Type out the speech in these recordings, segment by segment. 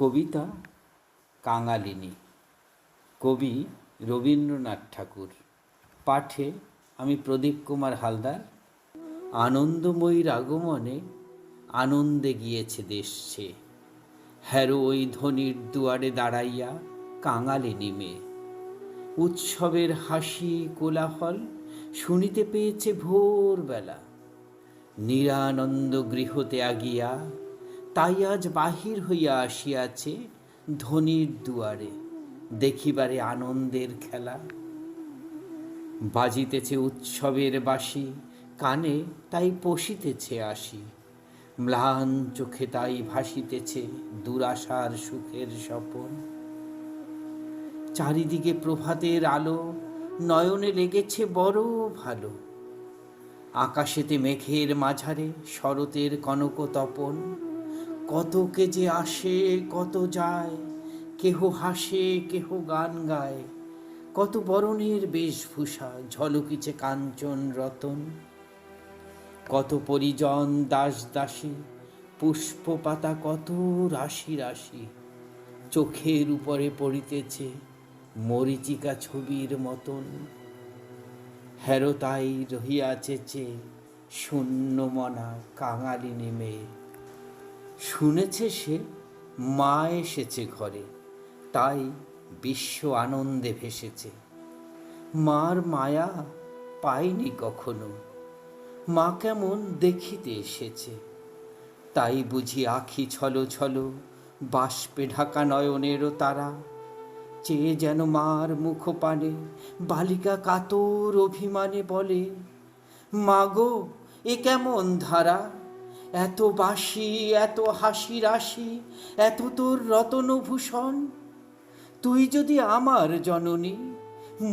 কবিতা কাঙালিনী। কবি রবীন্দ্রনাথ ঠাকুর। পাঠে আমি প্রদীপ কুমার হালদার। আনন্দময়ীর আগমনে আনন্দে গিয়েছে দেশ হ্যারো ওই ধনির দুয়ারে দাঁড়াইয়া কাঙালিনী মেয়ে। উৎসবের হাসি কোলাহল শুনিতে পেয়েছে ভোরবেলা। নিরানন্দ গৃহতে আগিয়া তাই আজ বাহির হইয়া আসিয়াছে ধনির দুয়ারে, দেখিবারে আনন্দের খেলা। বাজিতেছে উৎসবের বাসি কানে তাই পশিতেছে আসি। ম্লান চোখে তাই ভাসিতেছে দুরাশার সুখের স্বপন। চারিদিকে প্রভাতের আলো, নয়নে লেগেছে বড় ভালো। আকাশেতে মেঘের মাঝারে শরতের কনক তপন কত কে যে আসে, কত যায়, কেহ হাসে, কেহ গান গায়, কত বরণের বেশভূষা, ঝলকিছে কাঞ্চন রতন। কত পরিজন দাস দাসী পুষ্প পাতা কত রাশি রাশি, চোখের উপরে পড়িতেছে মরিচিকা ছবির মতন। হ্যারো তাই রহিয়াছে চে শূন্য মনা কাঙালিনী মেয়ে শুনেছে সে, মা এসেছে ঘরে, তাই বিশ্ব আনন্দে ভেসেছে। মার মায়া পায়নি কখনো, মা কেমন দেখিতে এসেছে। তাই বুঝি আখি ছলো ছলো, বাষ্পে ঢাকা নয়নেরও তারা চেয়ে যেন মার মুখ পানে বালিকা কাতর অভিমানে বলে মাগো এ কেমন ধারা? এত বাসি এত হাসি রাশি এত তোর রতনভূষণ। তুই যদি আমার জননী,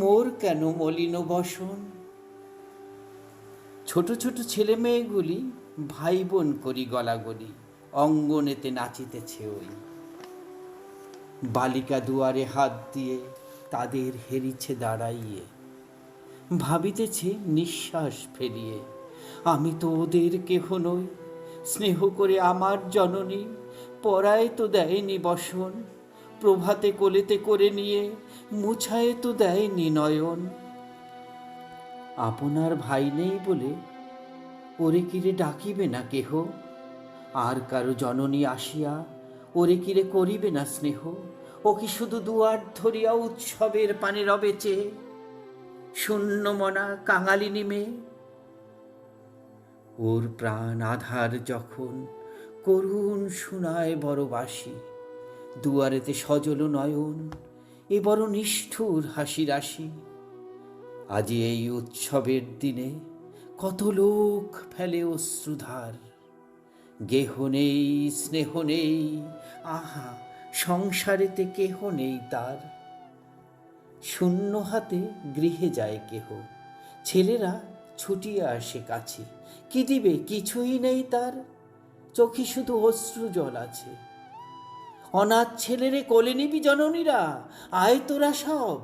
মোর কেন মলিন বসন? ছোট ছোট ছেলে মেয়েগুলি ভাই বোন করি গলাগলি, অঙ্গনেতে নাচিতেছে ওই। বালিকা দুয়ারে হাত দিয়ে তাদের হেরিছে দাঁড়াইয়ে, ভাবিতেছে নিঃশ্বাস ফেলিয়ে, আমি তো ওদের কেহ নই। স্নেহ করে আমার জননী পরায় তো দেয়নি বসন, প্রভাতে কোলেতে করে নিয়ে মুছায় তো দেয়নি নয়ন। আপনার ভাই নেই বলে ওরে কিরে ডাকিবে না কেহ? আর কারও জননী আসিয়া ওরে কিরে করিবে না স্নেহ? ও কি শুধু দুয়ার ধরিয়া উৎসবের পানে রবে চেয়ে শূন্য মনা কাঙালিনী মেয়ে ওর প্রাণ আধার যখন করুণ শোনায় বড় বাসি দুয়ারেতে সজল নয়ন, এ বড় নিষ্ঠুর হাসি রাশি। আজি এই উৎসবের দিনে কত লোক ফেলে অশ্রুধার। গেহ নেই, স্নেহ নেই, আহা, সংসারেতে কেহ নেই তার। শূন্য হাতে গৃহে যায় কেহ, ছেলেরা ছুটিয়ে আসে কাছে। কি দিবে? কিছুই নেই তার। চোখে শুধু অশ্রু জল আছে। অনাথ ছেলেরে কোলে নিবি জননীরা, আয় তোরা সব।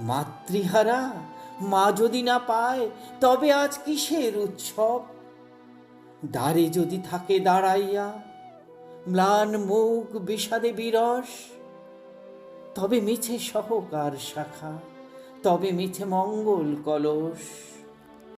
মাতৃহারা, মা যদি না পায়, তবে আজ কিসের উৎসব? দ্বারে যদি থাকে দাঁড়াইয়া, ম্লান মুখ বিষাদে বিরস, তবে মিছে সহকার শাখা, তবে মিছে মঙ্গল কলস।